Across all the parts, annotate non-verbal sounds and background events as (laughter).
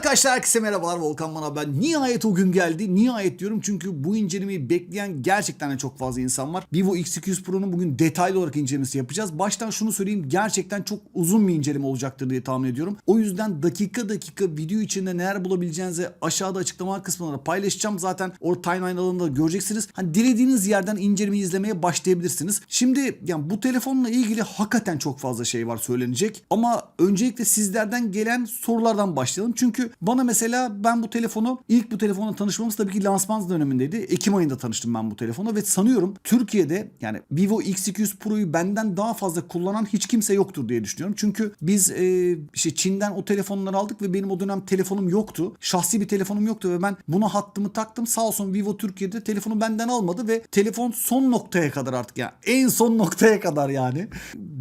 Arkadaşlar herkese merhabalar Volkan bana ben. Nihayet o gün geldi. Nihayet diyorum çünkü bu incelemeyi bekleyen gerçekten de çok fazla insan var. Vivo X200 Pro'nun bugün detaylı olarak incelemesi yapacağız. Baştan şunu söyleyeyim gerçekten çok uzun bir inceleme olacaktır diye tahmin ediyorum. O yüzden dakika dakika video içinde neler bulabileceğinizi aşağıda açıklama kısmına paylaşacağım. Zaten o timeline alanında göreceksiniz. Hani dilediğiniz yerden incelemeyi izlemeye başlayabilirsiniz. Şimdi yani bu telefonla ilgili hakikaten çok fazla şey var söylenecek. Ama öncelikle sizlerden gelen sorulardan başlayalım. Çünkü bana mesela ben bu telefonu ilk bu telefonla tanışmamız tabii ki lansman dönemindeydi. Ekim ayında tanıştım ben bu telefona ve sanıyorum Türkiye'de yani Vivo X200 Pro'yu benden daha fazla kullanan hiç kimse yoktur diye düşünüyorum. Çünkü biz e, işte Çin'den o telefonları aldık ve benim o dönem telefonum yoktu. Şahsi bir telefonum yoktu ve ben buna hattımı taktım. Sağ olsun Vivo Türkiye'de telefonu benden almadı ve telefon son noktaya kadar artık yani en son noktaya kadar yani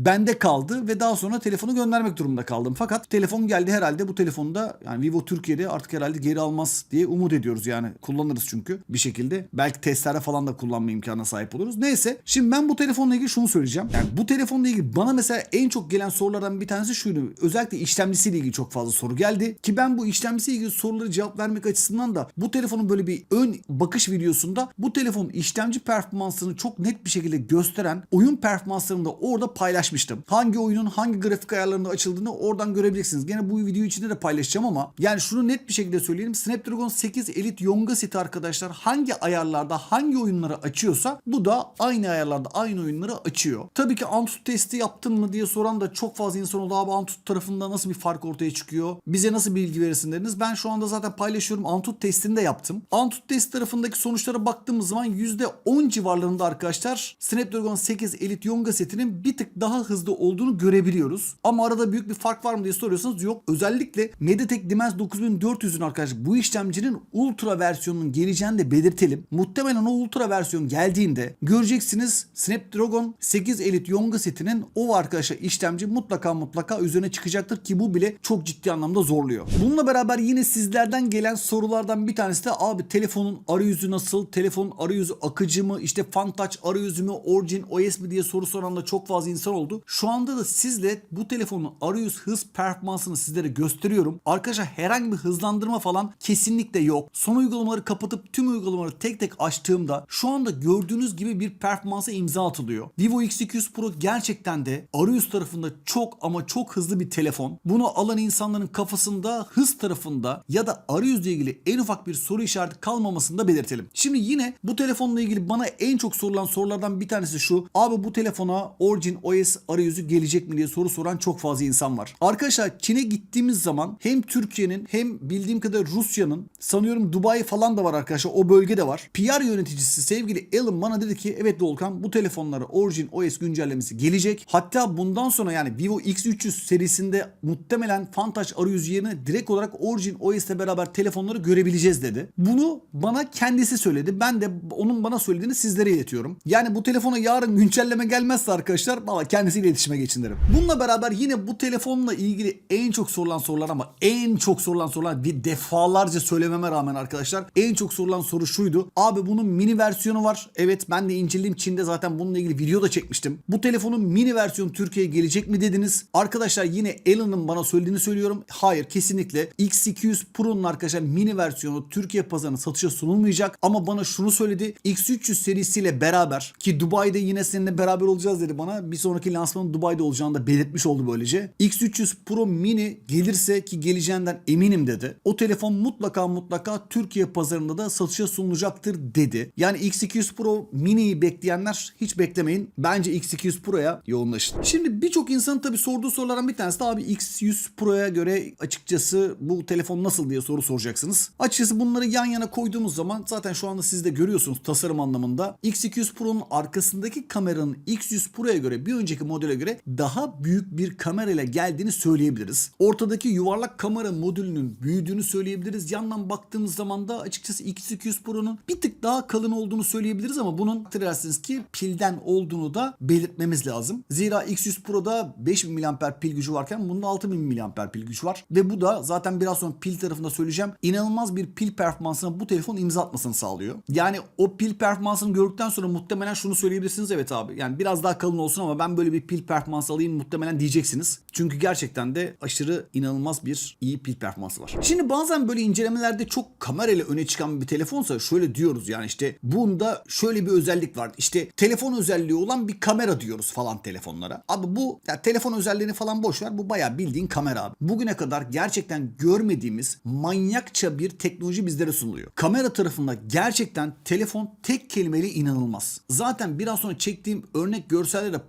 bende kaldı ve daha sonra telefonu göndermek durumunda kaldım. Fakat telefon geldi herhalde bu telefonu da yani Vivo Türkiye'de artık herhalde geri almaz diye umut ediyoruz yani kullanırız çünkü bir şekilde. Belki testlerde falan da kullanma imkanına sahip oluruz. Neyse şimdi ben bu telefonla ilgili şunu söyleyeceğim. Yani bu telefonla ilgili bana mesela en çok gelen sorulardan bir tanesi şuydu. Özellikle işlemcisiyle ilgili çok fazla soru geldi. Ki ben bu işlemcisiyle ilgili soruları cevap vermek açısından da bu telefonun böyle bir ön bakış videosunda bu telefonun işlemci performansını çok net bir şekilde gösteren oyun performanslarını da orada paylaşmıştım. Hangi oyunun hangi grafik ayarlarında açıldığını oradan görebilirsiniz. Gene bu video içinde de paylaşacağım ama yani şunu net bir şekilde söyleyelim. Snapdragon 8 Elite Yonga seti arkadaşlar hangi ayarlarda hangi oyunları açıyorsa bu da aynı ayarlarda aynı oyunları açıyor. Tabii ki Antutu testi yaptın mı diye soran da çok fazla insan oldu. Abi Antutu tarafında nasıl bir fark ortaya çıkıyor? Bize nasıl bilgi verirsin dediniz. Ben şu anda zaten paylaşıyorum. Antutu testini de yaptım. Antutu test tarafındaki sonuçlara baktığımız zaman %10 civarlarında arkadaşlar Snapdragon 8 Elite Yonga setinin bir tık daha hızlı olduğunu görebiliyoruz. Ama arada büyük bir fark var mı diye soruyorsanız yok. Özellikle MediaTek Dimens 9400'ün arkadaşlar bu işlemcinin ultra versiyonunun geleceğini de belirtelim. Muhtemelen o ultra versiyon geldiğinde göreceksiniz Snapdragon 8 Elite Yonga setinin o arkadaşlar işlemci mutlaka mutlaka üzerine çıkacaktır ki bu bile çok ciddi anlamda zorluyor. Bununla beraber yine sizlerden gelen sorulardan bir tanesi de abi telefonun arayüzü nasıl? Telefonun arayüzü akıcı mı? İşte FunTouch arayüzü mü? Origin OS mi diye soru soran da çok fazla insan oldu. Şu anda da sizle bu telefonun arayüz hız performansını sizlere gösteriyorum. Arkadaşlar herhangi bir hızlandırma falan kesinlikle yok. Son uygulamaları kapatıp tüm uygulamaları tek tek açtığımda şu anda gördüğünüz gibi bir performansa imza atılıyor. Vivo X200 Pro gerçekten de arayüz tarafında çok ama çok hızlı bir telefon. Bunu alan insanların kafasında hız tarafında ya da arayüzle ilgili en ufak bir soru işareti kalmamasını da belirtelim. Şimdi yine bu telefonla ilgili bana en çok sorulan sorulardan bir tanesi şu. Abi bu telefona Origin OS arayüzü gelecek mi diye soru soran çok fazla insan var. Arkadaşlar Çin'e gittiğimiz zaman hem Türkiye'nin hem bildiğim kadar Rusya'nın sanıyorum Dubai falan da var arkadaşlar o bölgede var. PR yöneticisi sevgili Alan bana dedi ki evet Volkan bu telefonlara Origin OS güncellemesi gelecek. Hatta bundan sonra yani Vivo X300 serisinde muhtemelen FunTouch arayüzü yerine direkt olarak Origin OS ile beraber telefonları görebileceğiz dedi. Bunu bana kendisi söyledi. Ben de onun bana söylediğini sizlere iletiyorum. Yani bu telefona yarın güncelleme gelmezse arkadaşlar valla kendisiyle iletişime geçin derim. Bununla beraber yine bu telefonla ilgili en çok sorulan sorular ama en çok sorulan sorular bir defalarca söylememe rağmen arkadaşlar en çok sorulan soru şuydu. Abi bunun mini versiyonu var. Evet ben de inceledim Çin'de zaten bununla ilgili video da çekmiştim. Bu telefonun mini versiyonu Türkiye'ye gelecek mi dediniz? Arkadaşlar yine Alan'ın bana söylediğini söylüyorum. Hayır kesinlikle X200 Pro'nun arkadaşlar mini versiyonu Türkiye pazarına satışa sunulmayacak. Ama bana şunu söyledi. X300 serisiyle beraber ki Dubai'de yine seninle beraber olacağız dedi bana. Bir sonraki lansmanın Dubai'de olacağını da belirtmiş oldu böylece. X300 Pro mini gelirse ki geleceğinden eminim dedi. O telefon mutlaka mutlaka Türkiye pazarında da satışa sunulacaktır dedi. Yani X200 Pro mini'yi bekleyenler hiç beklemeyin. Bence X200 Pro'ya yoğunlaşın. Şimdi birçok insanın tabii sorduğu sorulardan bir tanesi de abi X100 Pro'ya göre açıkçası bu telefon nasıl diye soru soracaksınız. Açıkçası bunları yan yana koyduğumuz zaman zaten şu anda siz de görüyorsunuz tasarım anlamında. X200 Pro'nun arkasındaki kameranın X100 Pro'ya göre bir önceki modele göre daha büyük bir kamerayla geldiğini söyleyebiliriz. Ortadaki yuvarlak kamera modülünün büyüdüğünü söyleyebiliriz. Yandan baktığımız zaman da açıkçası X200 Pro'nun bir tık daha kalın olduğunu söyleyebiliriz ama bunun hatırlarsınız ki pilden olduğunu da belirtmemiz lazım. Zira X100 Pro'da 5000 mAh pil gücü varken bunda 6000 mAh pil gücü var. Ve bu da zaten biraz sonra pil tarafında söyleyeceğim. inanılmaz bir pil performansına bu telefon imza atmasını sağlıyor. Yani o pil performansını gördükten sonra muhtemelen şunu söyleyebilirsiniz. Evet abi yani biraz daha kalın olsun ama ben böyle bir pil performansı alayım muhtemelen diyeceksiniz. Çünkü gerçekten de aşırı inanılmaz bir iyi pil performansı var. Şimdi bazen böyle incelemelerde çok kamerayla öne çıkan bir telefonsa şöyle diyoruz yani işte bunda şöyle bir özellik var. İşte telefon özelliği olan bir kamera diyoruz falan telefonlara. Abi bu ya telefon özelliğini falan boş ver. Bu bayağı bildiğin kamera abi. Bugüne kadar gerçekten görmediğimiz manyakça bir teknoloji bizlere sunuluyor. Kamera tarafında gerçekten telefon tek kelimeyle inanılmaz. Zaten biraz sonra çektiğim örnek görselleri de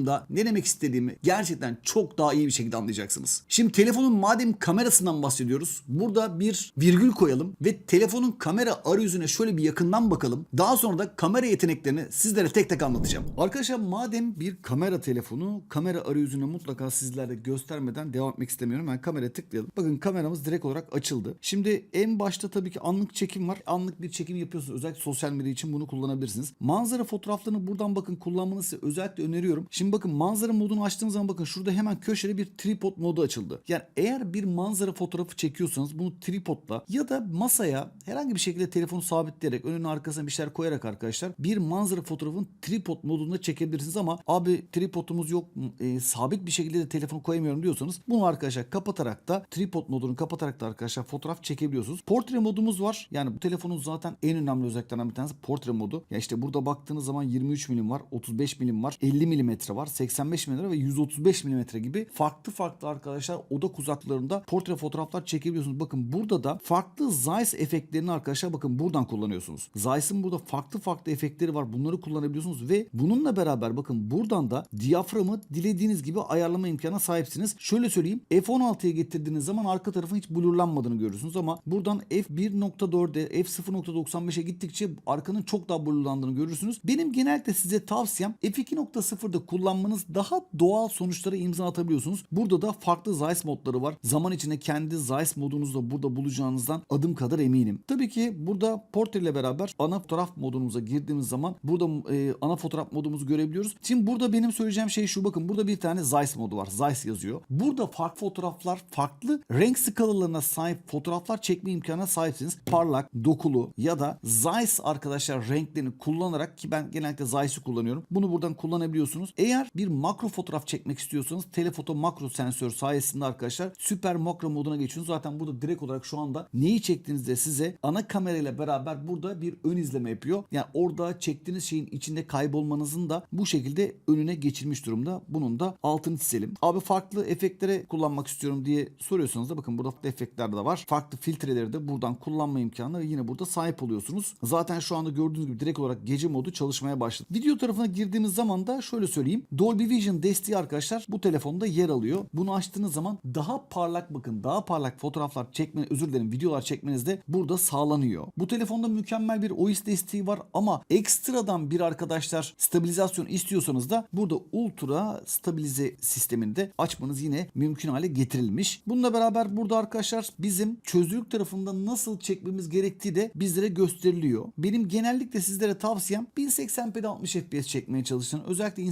paylaştığımda ne demek istediğimi gerçekten çok daha iyi bir şekilde anlayacaksınız. Şimdi telefonun madem kamerasından bahsediyoruz. Burada bir virgül koyalım ve telefonun kamera arayüzüne şöyle bir yakından bakalım. Daha sonra da kamera yeteneklerini sizlere tek tek anlatacağım. Arkadaşlar madem bir kamera telefonu kamera arayüzüne mutlaka sizlere göstermeden devam etmek istemiyorum. Ben kameraya tıklayalım. Bakın kameramız direkt olarak açıldı. Şimdi en başta tabii ki anlık çekim var. Anlık bir çekim yapıyorsunuz. Özellikle sosyal medya için bunu kullanabilirsiniz. Manzara fotoğraflarını buradan bakın kullanmanızı özellikle öneriyorum. Şimdi bakın manzara modunu açtığınız zaman bakın şurada hemen köşede bir tripod modu açıldı. Yani eğer bir manzara fotoğrafı çekiyorsanız bunu tripodla ya da masaya herhangi bir şekilde telefonu sabitleyerek önüne arkasına bir şeyler koyarak arkadaşlar bir manzara fotoğrafını tripod modunda çekebilirsiniz ama abi tripodumuz yok e, sabit bir şekilde de telefonu koyamıyorum diyorsanız bunu arkadaşlar kapatarak da tripod modunu kapatarak da arkadaşlar fotoğraf çekebiliyorsunuz. Portre modumuz var. Yani bu telefonun zaten en önemli özelliklerinden bir tanesi portre modu. Ya işte burada baktığınız zaman 23 milim var, 35 milim var, 50 milimetre var, 85 milimetre ve 135 milimetre gibi farklı farklı arkadaşlar odak uzaklarında portre fotoğraflar çekebiliyorsunuz. Bakın burada da farklı Zeiss efektlerini arkadaşlar bakın buradan kullanıyorsunuz. Zeiss'in burada farklı farklı efektleri var. Bunları kullanabiliyorsunuz ve bununla beraber bakın buradan da diyaframı dilediğiniz gibi ayarlama imkanına sahipsiniz. Şöyle söyleyeyim F16'ya getirdiğiniz zaman arka tarafın hiç blurlanmadığını görürsünüz ama buradan F1.4'e F0.95'e gittikçe arkanın çok daha blurlandığını görürsünüz. Benim genellikle size tavsiyem F2.0'da kullanmanız daha doğal sonuçlara imza atabiliyorsunuz. Burada da farklı Zeiss modları var. Zaman içinde kendi Zeiss modunuzu da burada bulacağınızdan adım kadar eminim. Tabii ki burada portre ile beraber ana fotoğraf modumuza girdiğimiz zaman burada e, ana fotoğraf modumuzu görebiliyoruz. Şimdi burada benim söyleyeceğim şey şu bakın burada bir tane Zeiss modu var. Zeiss yazıyor. Burada farklı fotoğraflar farklı renk skalalarına sahip fotoğraflar çekme imkanına sahipsiniz. Parlak, dokulu ya da Zeiss arkadaşlar renklerini kullanarak ki ben genellikle Zeiss'i kullanıyorum. Bunu buradan kullanabiliyorsunuz. Eğer bir makro fotoğraf çekmek istiyorsanız telefoto makro sensör sayesinde arkadaşlar süper makro moduna geçiyorsunuz. Zaten burada direkt olarak şu anda neyi çektiğinizde size ana kamerayla beraber burada bir ön izleme yapıyor. Yani orada çektiğiniz şeyin içinde kaybolmanızın da bu şekilde önüne geçilmiş durumda. Bunun da altını çizelim. Abi farklı efektlere kullanmak istiyorum diye soruyorsanız da bakın burada efektler de var. Farklı filtreleri de buradan kullanma imkanı yine burada sahip oluyorsunuz. Zaten şu anda gördüğünüz gibi direkt olarak gece modu çalışmaya başladı. Video tarafına girdiğimiz zaman da şöyle söyleyeyim. Dolby Vision desteği arkadaşlar bu telefonda yer alıyor. Bunu açtığınız zaman daha parlak bakın daha parlak fotoğraflar çekme özür dilerim videolar çekmeniz de burada sağlanıyor. Bu telefonda mükemmel bir OIS desteği var ama ekstradan bir arkadaşlar stabilizasyon istiyorsanız da burada ultra stabilize sisteminde açmanız yine mümkün hale getirilmiş. Bununla beraber burada arkadaşlar bizim çözünürlük tarafında nasıl çekmemiz gerektiği de bizlere gösteriliyor. Benim genellikle sizlere tavsiyem 1080p'de 60 fps çekmeye çalışın. Özellikle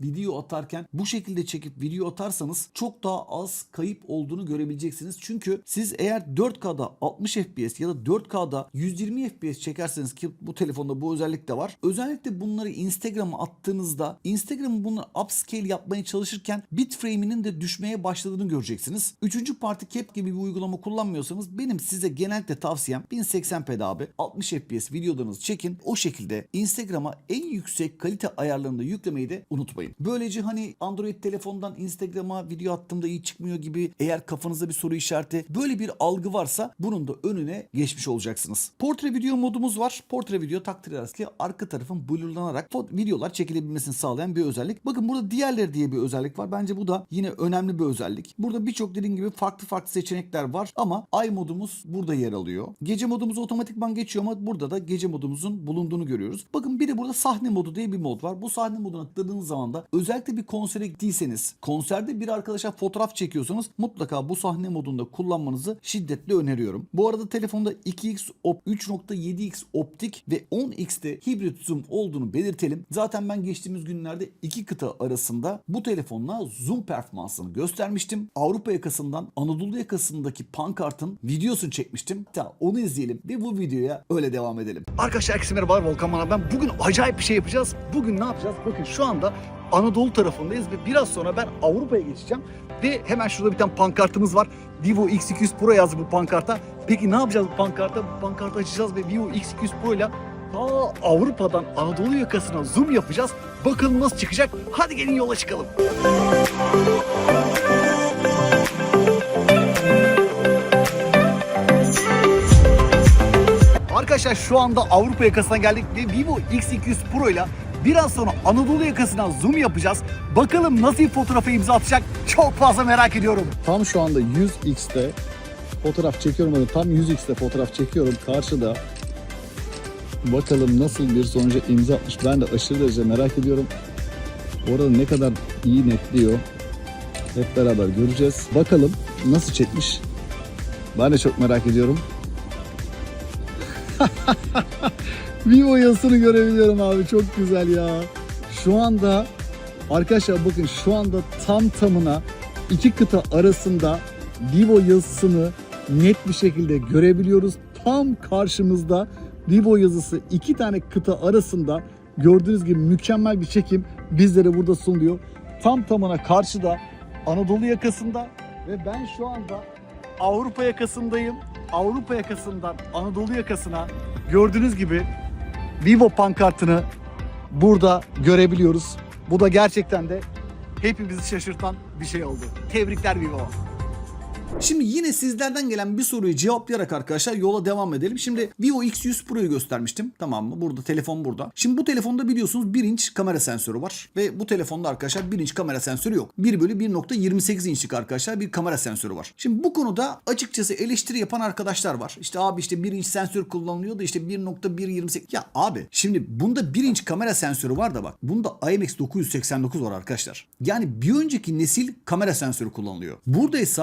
Video atarken bu şekilde çekip video atarsanız çok daha az kayıp olduğunu görebileceksiniz. Çünkü siz eğer 4K'da 60 fps ya da 4K'da 120 fps çekerseniz ki bu telefonda bu özellik de var. Özellikle bunları Instagram'a attığınızda Instagram'ın bunu upscale yapmaya çalışırken bitframe'inin de düşmeye başladığını göreceksiniz. Üçüncü parti cap gibi bir uygulama kullanmıyorsanız benim size genellikle tavsiyem 1080p'de abi 60 fps videolarınızı çekin. O şekilde Instagram'a en yüksek kalite ayarlarında yüklemeyi de unutmayın. Böylece hani Android telefondan Instagram'a video attığımda iyi çıkmıyor gibi eğer kafanızda bir soru işareti böyle bir algı varsa bunun da önüne geçmiş olacaksınız. Portre video modumuz var. Portre video takdir edersiniz arka tarafın blurlanarak videolar çekilebilmesini sağlayan bir özellik. Bakın burada diğerleri diye bir özellik var. Bence bu da yine önemli bir özellik. Burada birçok dediğim gibi farklı farklı seçenekler var ama ay modumuz burada yer alıyor. Gece modumuz otomatikman geçiyor ama burada da gece modumuzun bulunduğunu görüyoruz. Bakın bir de burada sahne modu diye bir mod var. Bu sahne moduna tıkladığınız zaman da özellikle bir konsere gittiyseniz, konserde bir arkadaşa fotoğraf çekiyorsanız mutlaka bu sahne modunda kullanmanızı şiddetle öneriyorum. Bu arada telefonda 2x op 3.7x optik ve 10x'te hibrit zoom olduğunu belirtelim. Zaten ben geçtiğimiz günlerde iki kıta arasında bu telefonla zoom performansını göstermiştim. Avrupa yakasından Anadolu yakasındaki pankartın videosunu çekmiştim. Hatta onu izleyelim ve bu videoya öyle devam edelim. Arkadaşlar herkese merhabalar Volkan Bana ben. Bugün acayip bir şey yapacağız. Bugün ne yapacağız? Bakın şu anda Anadolu tarafındayız ve biraz sonra ben Avrupa'ya geçeceğim. Ve hemen şurada bir tane pankartımız var. Vivo X200 Pro yazdı bu pankarta. Peki ne yapacağız bu pankarta? Bu pankartı açacağız ve Vivo X200 Pro ile ta Avrupa'dan Anadolu yakasına zoom yapacağız. Bakalım nasıl çıkacak? Hadi gelin yola çıkalım. Arkadaşlar şu anda Avrupa yakasına geldik ve Vivo X200 Pro ile biraz sonra Anadolu yakasından zoom yapacağız. Bakalım nasıl fotoğrafa imza atacak çok fazla merak ediyorum. Tam şu anda 100x'te fotoğraf çekiyorum. Hani tam 100x'te fotoğraf çekiyorum. Karşıda bakalım nasıl bir sonuca imza atmış. Ben de aşırı derece merak ediyorum. Orada ne kadar iyi netliyor. Hep beraber göreceğiz. Bakalım nasıl çekmiş. Ben de çok merak ediyorum. (laughs) Vivo yazısını görebiliyorum abi. Çok güzel ya. Şu anda arkadaşlar bakın şu anda tam tamına iki kıta arasında Vivo yazısını net bir şekilde görebiliyoruz. Tam karşımızda Vivo yazısı iki tane kıta arasında gördüğünüz gibi mükemmel bir çekim bizlere burada sunuluyor. Tam tamına karşıda Anadolu yakasında ve ben şu anda Avrupa yakasındayım. Avrupa yakasından Anadolu yakasına gördüğünüz gibi Vivo pankartını burada görebiliyoruz. Bu da gerçekten de hepimizi şaşırtan bir şey oldu. Tebrikler Vivo. Şimdi yine sizlerden gelen bir soruyu cevaplayarak arkadaşlar yola devam edelim. Şimdi Vivo X100 Pro'yu göstermiştim. Tamam mı? Burada telefon burada. Şimdi bu telefonda biliyorsunuz 1 inç kamera sensörü var. Ve bu telefonda arkadaşlar 1 inç kamera sensörü yok. 1 bölü 1.28 inçlik arkadaşlar bir kamera sensörü var. Şimdi bu konuda açıkçası eleştiri yapan arkadaşlar var. İşte abi işte 1 inç sensör kullanılıyor da işte 1.128. Ya abi şimdi bunda 1 inç kamera sensörü var da bak. Bunda IMX 989 var arkadaşlar. Yani bir önceki nesil kamera sensörü kullanılıyor. Burada ise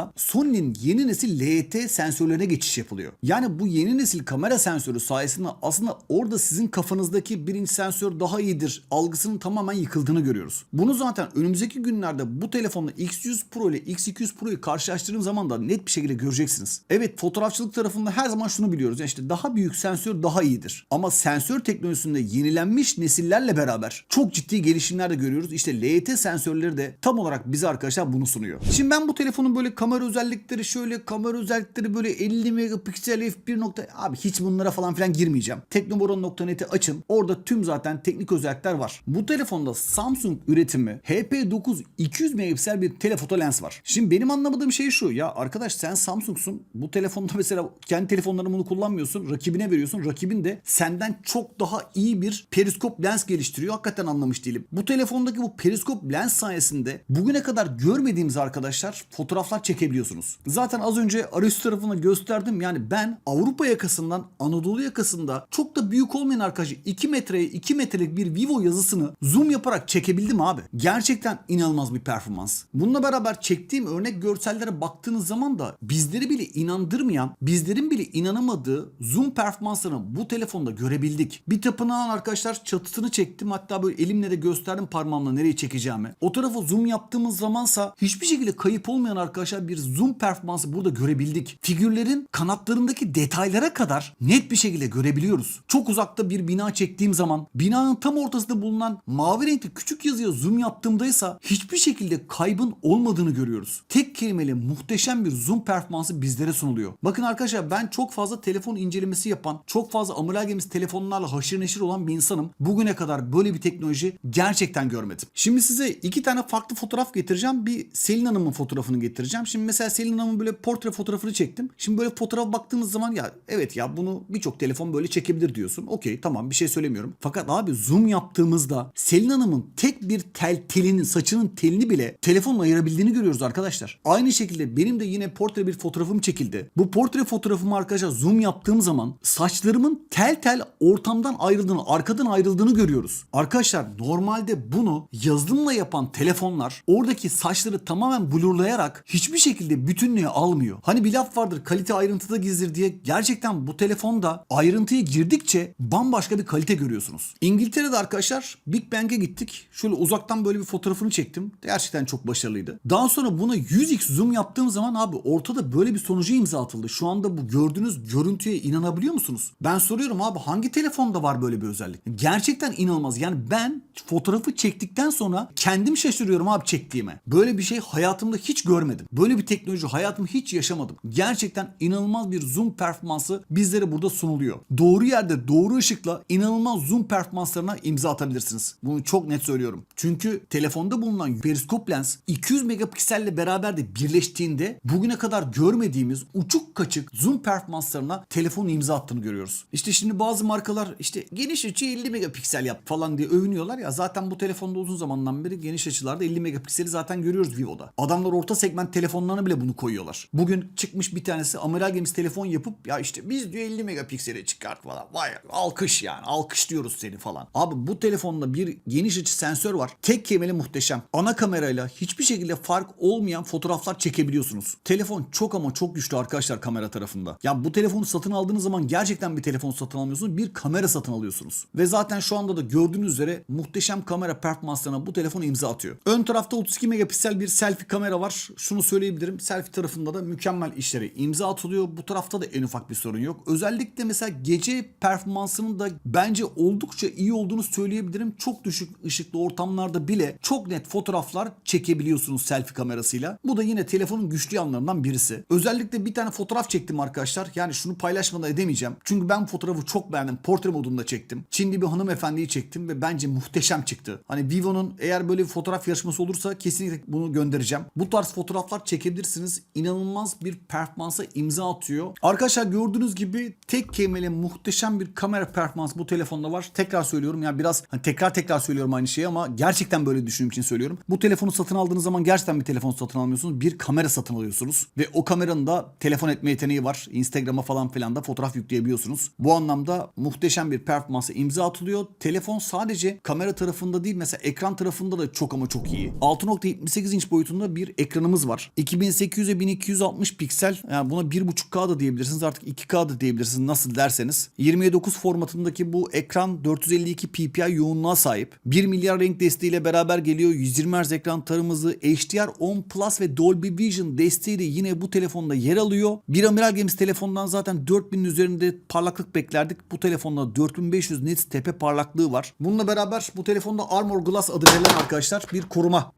Sony'nin yeni nesil LT sensörlerine geçiş yapılıyor. Yani bu yeni nesil kamera sensörü sayesinde aslında orada sizin kafanızdaki birinci sensör daha iyidir algısının tamamen yıkıldığını görüyoruz. Bunu zaten önümüzdeki günlerde bu telefonla X100 Pro ile X200 Pro'yu karşılaştırdığım zaman da net bir şekilde göreceksiniz. Evet fotoğrafçılık tarafında her zaman şunu biliyoruz. İşte daha büyük sensör daha iyidir. Ama sensör teknolojisinde yenilenmiş nesillerle beraber çok ciddi gelişimler de görüyoruz. İşte LT sensörleri de tam olarak bize arkadaşlar bunu sunuyor. Şimdi ben bu telefonun böyle kamera özellikleri şöyle kamera özellikleri böyle 50 megapiksel f1 nokta abi hiç bunlara falan filan girmeyeceğim. Teknoboron.net'i açın. Orada tüm zaten teknik özellikler var. Bu telefonda Samsung üretimi HP9 200 megapiksel bir telefoto lens var. Şimdi benim anlamadığım şey şu ya arkadaş sen Samsung'sun. Bu telefonda (laughs) mesela kendi telefonlarını bunu kullanmıyorsun. Rakibine veriyorsun. Rakibin de senden çok daha iyi bir periskop lens geliştiriyor. Hakikaten anlamış değilim. Bu telefondaki bu periskop lens sayesinde bugüne kadar görmediğimiz arkadaşlar fotoğraflar çekebiliyorsunuz. Zaten az önce arayüz tarafını gösterdim. Yani ben Avrupa yakasından Anadolu yakasında çok da büyük olmayan arkadaşı 2 metreye 2 metrelik bir Vivo yazısını zoom yaparak çekebildim abi. Gerçekten inanılmaz bir performans. Bununla beraber çektiğim örnek görsellere baktığınız zaman da bizleri bile inandırmayan, bizlerin bile inanamadığı zoom performansını bu telefonda görebildik. Bir tapınağın arkadaşlar çatısını çektim. Hatta böyle elimle de gösterdim parmağımla nereye çekeceğimi. O tarafa zoom yaptığımız zamansa hiçbir şekilde kayıp olmayan arkadaşlar bir zoom performansı burada görebildik. Figürlerin kanatlarındaki detaylara kadar net bir şekilde görebiliyoruz. Çok uzakta bir bina çektiğim zaman binanın tam ortasında bulunan mavi renkli küçük yazıya zoom yaptığımda ise hiçbir şekilde kaybın olmadığını görüyoruz. Tek kelimeyle muhteşem bir zoom performansı bizlere sunuluyor. Bakın arkadaşlar ben çok fazla telefon incelemesi yapan, çok fazla amiral gemisi telefonlarla haşır neşir olan bir insanım. Bugüne kadar böyle bir teknoloji gerçekten görmedim. Şimdi size iki tane farklı fotoğraf getireceğim. Bir Selin Hanım'ın fotoğrafını getireceğim. Şimdi mesela Selin Hanım'ın böyle portre fotoğrafını çektim. Şimdi böyle fotoğrafa baktığımız zaman ya evet ya bunu birçok telefon böyle çekebilir diyorsun. Okey tamam bir şey söylemiyorum. Fakat abi zoom yaptığımızda Selin Hanım'ın tek bir tel telinin saçının telini bile telefonla ayırabildiğini görüyoruz arkadaşlar. Aynı şekilde benim de yine portre bir fotoğrafım çekildi. Bu portre fotoğrafımı arkadaşlar zoom yaptığım zaman saçlarımın tel tel ortamdan ayrıldığını, arkadan ayrıldığını görüyoruz. Arkadaşlar normalde bunu yazılımla yapan telefonlar oradaki saçları tamamen blurlayarak hiçbir şekilde bütün bütünlüğü almıyor. Hani bir laf vardır kalite ayrıntıda gizlir diye. Gerçekten bu telefonda ayrıntıya girdikçe bambaşka bir kalite görüyorsunuz. İngiltere'de arkadaşlar Big Bang'e gittik. Şöyle uzaktan böyle bir fotoğrafını çektim. Gerçekten çok başarılıydı. Daha sonra buna 100x zoom yaptığım zaman abi ortada böyle bir sonucu imza atıldı. Şu anda bu gördüğünüz görüntüye inanabiliyor musunuz? Ben soruyorum abi hangi telefonda var böyle bir özellik? Gerçekten inanılmaz. Yani ben fotoğrafı çektikten sonra kendim şaşırıyorum abi çektiğime. Böyle bir şey hayatımda hiç görmedim. Böyle bir teknoloji hayatımda hiç yaşamadım. Gerçekten inanılmaz bir zoom performansı bizlere burada sunuluyor. Doğru yerde doğru ışıkla inanılmaz zoom performanslarına imza atabilirsiniz. Bunu çok net söylüyorum. Çünkü telefonda bulunan periskop lens 200 megapikselle beraber de birleştiğinde bugüne kadar görmediğimiz uçuk kaçık zoom performanslarına telefonun imza attığını görüyoruz. İşte şimdi bazı markalar işte geniş açı 50 megapiksel yap falan diye övünüyorlar ya zaten bu telefonda uzun zamandan beri geniş açılarda 50 megapikseli zaten görüyoruz Vivo'da. Adamlar orta segment telefonlarına bile bunu koyuyorlar. Bugün çıkmış bir tanesi amiral gemisi telefon yapıp ya işte biz diyor 50 megapiksele çıkart falan. Vay alkış yani alkış diyoruz seni falan. Abi bu telefonda bir geniş açı sensör var. Tek kemeli muhteşem. Ana kamerayla hiçbir şekilde fark olmayan fotoğraflar çekebiliyorsunuz. Telefon çok ama çok güçlü arkadaşlar kamera tarafında. Ya bu telefonu satın aldığınız zaman gerçekten bir telefon satın almıyorsunuz. Bir kamera satın alıyorsunuz. Ve zaten şu anda da gördüğünüz üzere muhteşem kamera performanslarına bu telefon imza atıyor. Ön tarafta 32 megapiksel bir selfie kamera var. Şunu söyleyebilirim. Selfie tarafında da mükemmel işlere imza atılıyor. Bu tarafta da en ufak bir sorun yok. Özellikle mesela gece performansının da bence oldukça iyi olduğunu söyleyebilirim. Çok düşük ışıklı ortamlarda bile çok net fotoğraflar çekebiliyorsunuz selfie kamerasıyla. Bu da yine telefonun güçlü yanlarından birisi. Özellikle bir tane fotoğraf çektim arkadaşlar. Yani şunu paylaşmadan edemeyeceğim. Çünkü ben fotoğrafı çok beğendim. Portre modunda çektim. Çinli bir hanımefendiyi çektim ve bence muhteşem çıktı. Hani Vivo'nun eğer böyle bir fotoğraf yarışması olursa kesinlikle bunu göndereceğim. Bu tarz fotoğraflar çekebilirsiniz. İnanılmaz bir performansa imza atıyor. Arkadaşlar gördüğünüz gibi tek kelimeyle muhteşem bir kamera performansı bu telefonda var. Tekrar söylüyorum yani biraz hani tekrar tekrar söylüyorum aynı şeyi ama gerçekten böyle düşündüğüm için söylüyorum. Bu telefonu satın aldığınız zaman gerçekten bir telefon satın almıyorsunuz. Bir kamera satın alıyorsunuz ve o kameranın da telefon etme yeteneği var. Instagram'a falan filan da fotoğraf yükleyebiliyorsunuz. Bu anlamda muhteşem bir performansa imza atılıyor. Telefon sadece kamera tarafında değil mesela ekran tarafında da çok ama çok iyi. 6.78 inç boyutunda bir ekranımız var. 2800 ve 1260 piksel yani buna 1.5K da diyebilirsiniz artık 2K da diyebilirsiniz nasıl derseniz. 27.9 formatındaki bu ekran 452 ppi yoğunluğa sahip. 1 milyar renk desteğiyle beraber geliyor. 120 Hz ekran tarımızı HDR10 Plus ve Dolby Vision desteği de yine bu telefonda yer alıyor. Bir amiral gemisi telefondan zaten 4000'in üzerinde parlaklık beklerdik. Bu telefonda 4500 nits tepe parlaklığı var. Bununla beraber bu telefonda Armor Glass adı verilen arkadaşlar bir koruma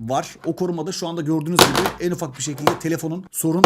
var. O korumada şu anda gördüğünüz gibi en ufak bir şekilde telefonun sorun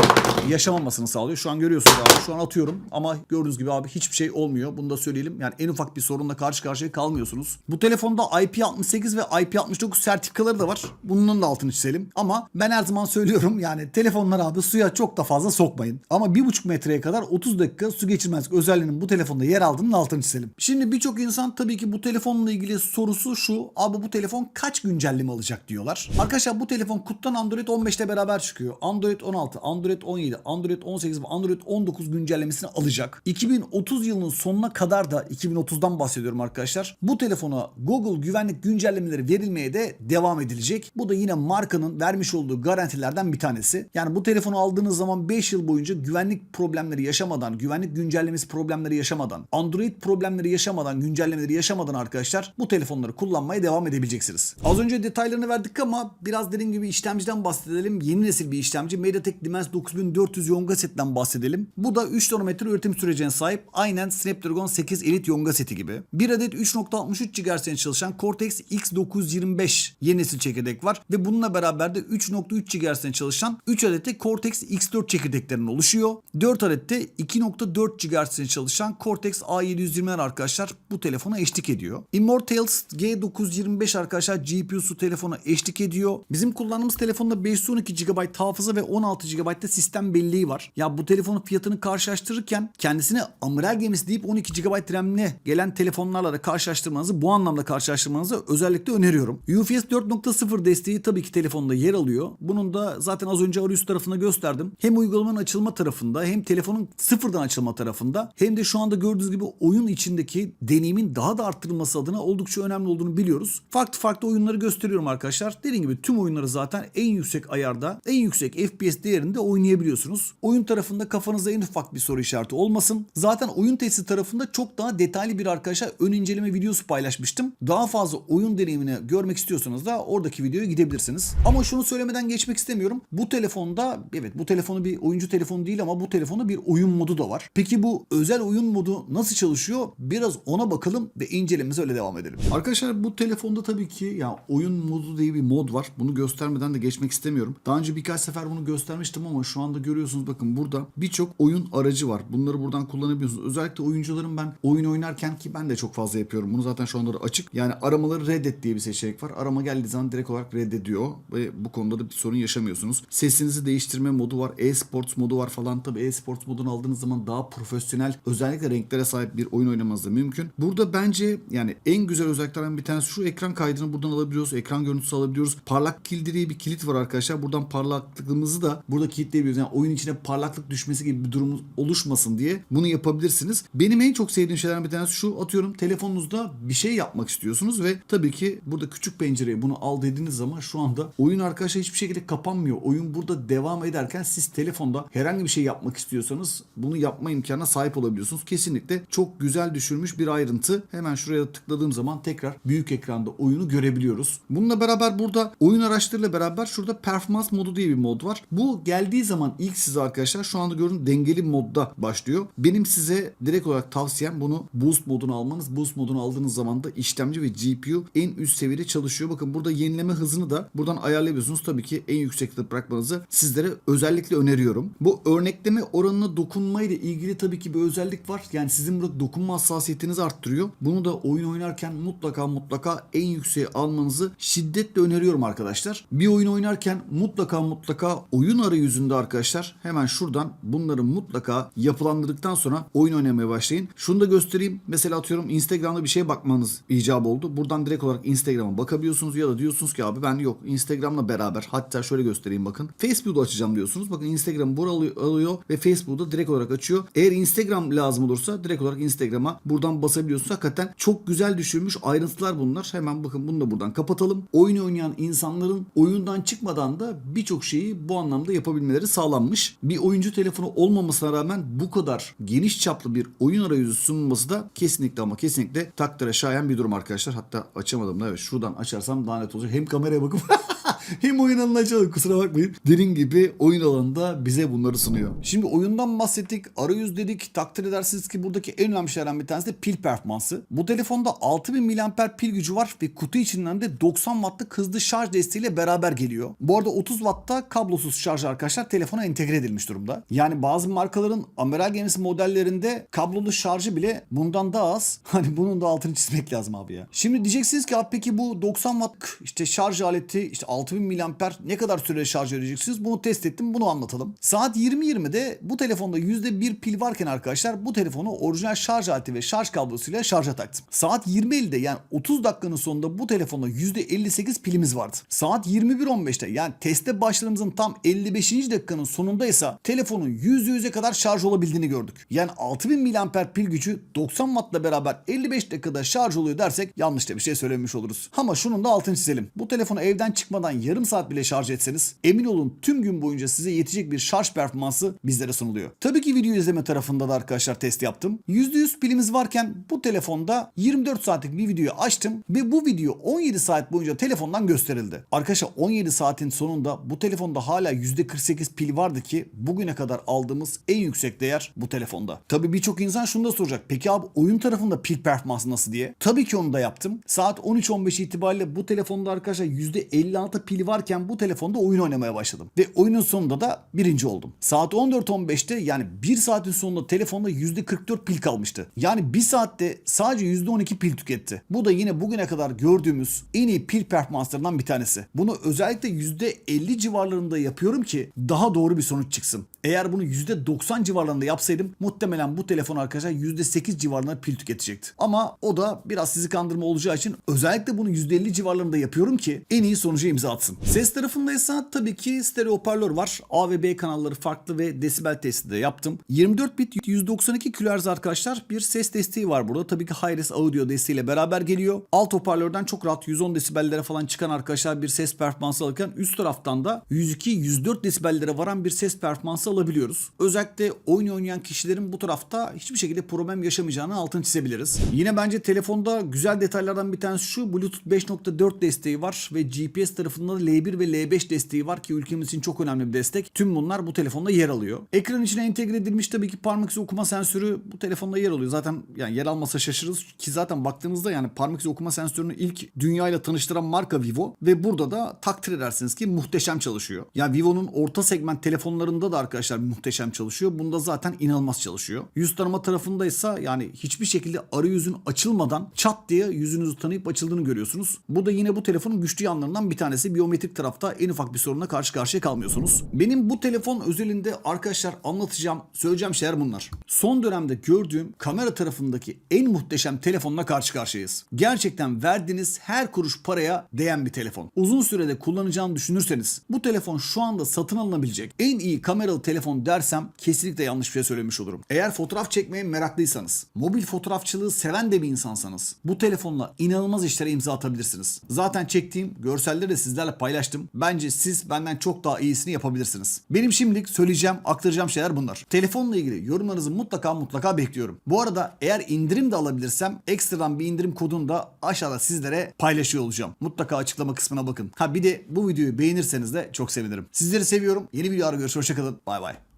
yaşamamasını sağlıyor. Şu an görüyorsunuz abi. Şu an atıyorum ama gördüğünüz gibi abi hiçbir şey olmuyor. Bunu da söyleyelim. Yani en ufak bir sorunla karşı karşıya kalmıyorsunuz. Bu telefonda IP68 ve IP69 sertifikaları da var. Bunun da altını çizelim. Ama ben her zaman söylüyorum yani telefonları abi suya çok da fazla sokmayın. Ama 1,5 metreye kadar 30 dakika su geçirmezlik özelliğinin bu telefonda yer aldığının altını çizelim. Şimdi birçok insan tabii ki bu telefonla ilgili sorusu şu. Abi bu telefon kaç güncelleme alacak diyorlar. Arkadaşlar bu telefon kutudan Android 15'te beraber çıkıyor. Android 16, Android 17, Android 18 ve Android 19 güncellemesini alacak. 2030 yılının sonuna kadar da 2030'dan bahsediyorum arkadaşlar. Bu telefona Google güvenlik güncellemeleri verilmeye de devam edilecek. Bu da yine markanın vermiş olduğu garantilerden bir tanesi. Yani bu telefonu aldığınız zaman 5 yıl boyunca güvenlik problemleri yaşamadan, güvenlik güncellemesi problemleri yaşamadan, Android problemleri yaşamadan, güncellemeleri yaşamadan arkadaşlar bu telefonları kullanmaya devam edebileceksiniz. Az önce detaylarını verdik ama biraz dediğim gibi işlemciden bahsedelim. Yeni nesil bir işlemci MediaTek Dimens 9400 Yonga setten bahsedelim. Bu da 3 nanometre üretim sürecine sahip. Aynen Snapdragon 8 Elite Yonga seti gibi. Bir adet 3.63 GHz'de çalışan Cortex X925 yeni nesil çekirdek var ve bununla beraber de 3.3 GHz'de çalışan 3 adet de Cortex X4 çekirdeklerinden oluşuyor. 4 adet de 2.4 GHz'de çalışan Cortex A720'ler arkadaşlar bu telefona eşlik ediyor. Immortals G925 arkadaşlar GPU'su telefona eşlik ediyor. Bizim kullandığımız telefonda 512 GB hafıza ve 16 GB de sistem belleği var. Ya bu telefonun fiyatını karşılaştırırken kendisine amiral gemisi deyip 12 GB RAM'li gelen telefonlarla da karşılaştırmanızı bu anlamda karşılaştırmanızı özellikle öneriyorum. UFS 4.0 desteği tabii ki telefonda yer alıyor. Bunun da zaten az önce arayüz tarafında gösterdim. Hem uygulamanın açılma tarafında hem telefonun sıfırdan açılma tarafında hem de şu anda gördüğünüz gibi oyun içindeki deneyimin daha da arttırılması adına oldukça önemli olduğunu biliyoruz. Farklı farklı oyunları gösteriyorum arkadaşlar. Dediğim gibi tüm oyunları zaten en yüksek ayarda, en yüksek FPS değerinde oynayabiliyorsunuz. Oyun tarafında kafanızda en ufak bir soru işareti olmasın. Zaten oyun testi tarafında çok daha detaylı bir arkadaşa ön inceleme videosu paylaşmıştım. Daha fazla oyun deneyimini görmek istiyorsanız da oradaki videoya gidebilirsiniz. Ama şunu söylemeden geçmek istemiyorum. Bu telefonda evet bu telefonu bir oyuncu telefonu değil ama bu telefonda bir oyun modu da var. Peki bu özel oyun modu nasıl çalışıyor? Biraz ona bakalım ve incelememize öyle devam edelim. Arkadaşlar bu telefonda tabii ki ya oyun modu diye bir mod var. Bunu göstermeden de geçmek istemiyorum. Daha önce birkaç sefer bunu göstermiştim ama şu anda görüyorsunuz bakın burada birçok oyun aracı var. Bunları buradan kullanabiliyorsunuz. Özellikle oyuncuların ben oyun oynarken ki ben de çok fazla yapıyorum. Bunu zaten şu anda da açık. Yani aramaları reddet diye bir seçenek var. Arama geldiği zaman direkt olarak reddediyor ve bu konuda da bir sorun yaşamıyorsunuz. Sesinizi değiştirme modu var. E-sports modu var falan. Tabii e-sports modunu aldığınız zaman daha profesyonel özellikle renklere sahip bir oyun oynamanız da mümkün. Burada bence yani en güzel özelliklerden bir tanesi şu ekran kaydını buradan alabiliyoruz. Ekran görüntüsü alabiliyoruz. Parlak kilidi diye bir kilit var arkadaşlar. Buradan parlaklığımızı da burada kilitleyebiliyoruz. Yani oyun içine parlaklık düşmesi gibi bir durum oluşmasın diye bunu yapabilirsiniz. Benim en çok sevdiğim şeylerden bir tanesi şu. Atıyorum telefonunuzda bir şey yapmak istiyorsunuz ve tabii ki burada küçük pencereye bunu al dediğiniz zaman şu anda oyun arkadaşlar hiçbir şekilde kapanmıyor. Oyun burada devam ederken siz telefonda herhangi bir şey yapmak istiyorsanız bunu yapma imkanına sahip olabiliyorsunuz. Kesinlikle çok güzel düşürmüş bir ayrıntı. Hemen şuraya tıkladığım zaman tekrar büyük ekranda oyunu görebiliyoruz. Bununla beraber burada oyun araçlarıyla beraber şurada performans modu diye bir mod var. Bu geldiği zaman ilk size arkadaşlar şu anda gördüğünüz dengeli modda başlıyor. Benim size direkt olarak tavsiyem bunu boost modunu almanız. Boost modunu aldığınız zaman da işlemci ve GPU en üst seviyede çalışıyor. Bakın burada yenileme hızını da buradan ayarlayabiliyorsunuz. Tabii ki en yüksekte bırakmanızı sizlere özellikle öneriyorum. Bu örnekleme oranına dokunmayla ilgili tabii ki bir özellik var. Yani sizin burada dokunma hassasiyetinizi arttırıyor. Bunu da oyun oynarken mutlaka mutlaka en yükseğe almanızı şiddetle öneriyorum arkadaşlar. Bir oyun oynarken mutlaka mutlaka oyun arayüzünde arkadaşlar hemen şuradan bunları mutlaka yapılandırdıktan sonra oyun oynamaya başlayın. Şunu da göstereyim. Mesela atıyorum Instagram'da bir şeye bakmanız icap oldu. Buradan direkt olarak Instagram'a bakabiliyorsunuz ya da diyorsunuz ki abi ben yok Instagram'la beraber hatta şöyle göstereyim bakın. Facebook'u açacağım diyorsunuz. Bakın Instagram bura alıyor, ve Facebook'u da direkt olarak açıyor. Eğer Instagram lazım olursa direkt olarak Instagram'a buradan basabiliyorsunuz. Hakikaten çok güzel düşürmüş ayrıntılar bunlar. Hemen bakın bunu da buradan kapatalım. Oyun oynayan insanların oyundan çıkmadan da birçok şeyi bu anlamda yapabilmeleri sağlanmış. Bir oyuncu telefonu olmamasına rağmen bu kadar geniş çaplı bir oyun arayüzü sunulması da kesinlikle ama kesinlikle takdire şayan bir durum arkadaşlar. Hatta açamadım da evet şuradan açarsam daha net olacak. Hem kameraya bakıp (laughs) hem oyun açalım kusura bakmayın. Dediğim gibi oyun alanında bize bunları sunuyor. Şimdi oyundan bahsettik, arayüz dedik. Takdir edersiniz ki buradaki en önemli şeylerden bir tanesi de pil performansı. Bu telefonda 6000 mAh pil gücü var ve kutu içinden de 90 wattlık hızlı şarj desteğiyle beraber geliyor. Bu arada 30 wattta kablosuz şarj arkadaşlar telefona entegre edilmiş durumda. Yani bazı markaların amiral gemisi modellerinde kablolu şarjı bile bundan daha az. (laughs) Hani bunun da altını çizmek lazım abi ya. Şimdi diyeceksiniz ki abi peki bu 90 watt işte şarj aleti işte 6000 mAh ne kadar süre şarj edeceksiniz? Bunu test ettim bunu anlatalım. Saat 20.20'de bu telefonda %1 pil varken arkadaşlar bu telefonu orijinal şarj aleti ve şarj kablosuyla şarja taktım. Saat 20.50'de yani 30 dakikanın sonunda bu telefonda %58 pilimiz vardı. Saat 21.15'te yani teste başladığımızın tam 55. dakikanın sonundaysa telefonun %100'e kadar şarj olabildiğini gördük. Yani 6000 mAh pil gücü 90 wattla beraber 55 dakikada şarj oluyor dersek yanlış da bir şey söylemiş oluruz. Ama şunun da altını çizelim. Bu telefonu evden çıkmadan yarım saat bile şarj etseniz emin olun tüm gün boyunca size yetecek bir şarj performansı bizlere sunuluyor. Tabii ki video izleme tarafında da arkadaşlar test yaptım. %100 pilimiz varken bu telefonda 24 saatlik bir videoyu açtım ve bu video 17 saat boyunca telefondan gösterildi. Arkadaşlar 17 saatin sonunda bu telefonda hala %48 pil vardı ki bugüne kadar aldığımız en yüksek değer bu telefonda. Tabii birçok insan şunu da soracak. Peki abi oyun tarafında pil performansı nasıl diye? Tabii ki onu da yaptım. Saat 13.15 itibariyle bu telefonda arkadaşlar %56 pil varken bu telefonda oyun oynamaya başladım. Ve oyunun sonunda da birinci oldum. Saat 14.15'te yani 1 saatin sonunda telefonda %44 pil kalmıştı. Yani 1 saatte sadece %12 pil tüketti. Bu da yine bugüne kadar gördüğümüz en iyi pil performanslarından bir tanesi. Bunu özellikle %50 civarlarında yapıyorum ki daha doğru bir sonuç çıksın. Eğer bunu %90 civarlarında yapsaydım muhtemelen bu telefon arkadaşlar %8 civarlarında pil tüketecekti. Ama o da biraz sizi kandırma olacağı için özellikle bunu %50 civarlarında yapıyorum ki en iyi sonucu imza atsın. Ses tarafındaysa tabii ki stereo hoparlör var. A ve B kanalları farklı ve desibel testi de yaptım. 24 bit 192 kHz arkadaşlar bir ses desteği var burada. Tabii ki Hi-Res audio desteğiyle beraber geliyor. Alt hoparlörden çok rahat 110 desibellere falan çıkan arkadaşlar bir ses performansı alırken üst taraftan da 102-104 desibellere varan bir ses performansı alabiliyoruz. Özellikle oyun oynayan kişilerin bu tarafta hiçbir şekilde problem yaşamayacağını altını çizebiliriz. Yine bence telefonda güzel detaylardan bir tanesi şu Bluetooth 5.4 desteği var ve GPS tarafında da L1 ve L5 desteği var ki ülkemiz için çok önemli bir destek. Tüm bunlar bu telefonda yer alıyor. Ekran içine entegre edilmiş tabii ki parmak izi okuma sensörü bu telefonda yer alıyor. Zaten yani yer almasa şaşırırız ki zaten baktığınızda yani parmak izi okuma sensörünü ilk dünyayla tanıştıran marka Vivo ve burada da takdir edersiniz ki muhteşem çalışıyor. Ya Vivo'nun orta segment telefonlarında da arkadaşlar muhteşem çalışıyor. Bunda zaten inanılmaz çalışıyor. Yüz tanıma tarafındaysa yani hiçbir şekilde arayüzün açılmadan çat diye yüzünüzü tanıyıp açıldığını görüyorsunuz. Bu da yine bu telefonun güçlü yanlarından bir tanesi. Biyometrik tarafta en ufak bir sorunla karşı karşıya kalmıyorsunuz. Benim bu telefon özelinde arkadaşlar anlatacağım, söyleyeceğim şeyler bunlar. Son dönemde gördüğüm kamera tarafındaki en muhteşem telefonla karşı karşıyayız. Gerçekten verdiğiniz her kuruş paraya değen bir telefon. Uzun sürede kullanacağını düşünürseniz bu telefon şu anda satın alınabilecek en iyi kameralı telefon dersem kesinlikle yanlış bir şey söylemiş olurum. Eğer fotoğraf çekmeye meraklıysanız, mobil fotoğrafçılığı seven de bir insansanız bu telefonla inanılmaz işlere imza atabilirsiniz. Zaten çektiğim görselleri de sizlerle paylaştım. Bence siz benden çok daha iyisini yapabilirsiniz. Benim şimdilik söyleyeceğim, aktaracağım şeyler bunlar. Telefonla ilgili yorumlarınızı mutlaka mutlaka bekliyorum. Bu arada eğer indirim de alabilirsem ekstradan bir indirim kodunu da aşağıda sizlere paylaşıyor olacağım. Mutlaka açıklama kısmına bakın. Ha bir de bu videoyu beğenirseniz de çok sevinirim. Sizleri seviyorum. Yeni videolarda görüşürüz. Hoşçakalın. my way.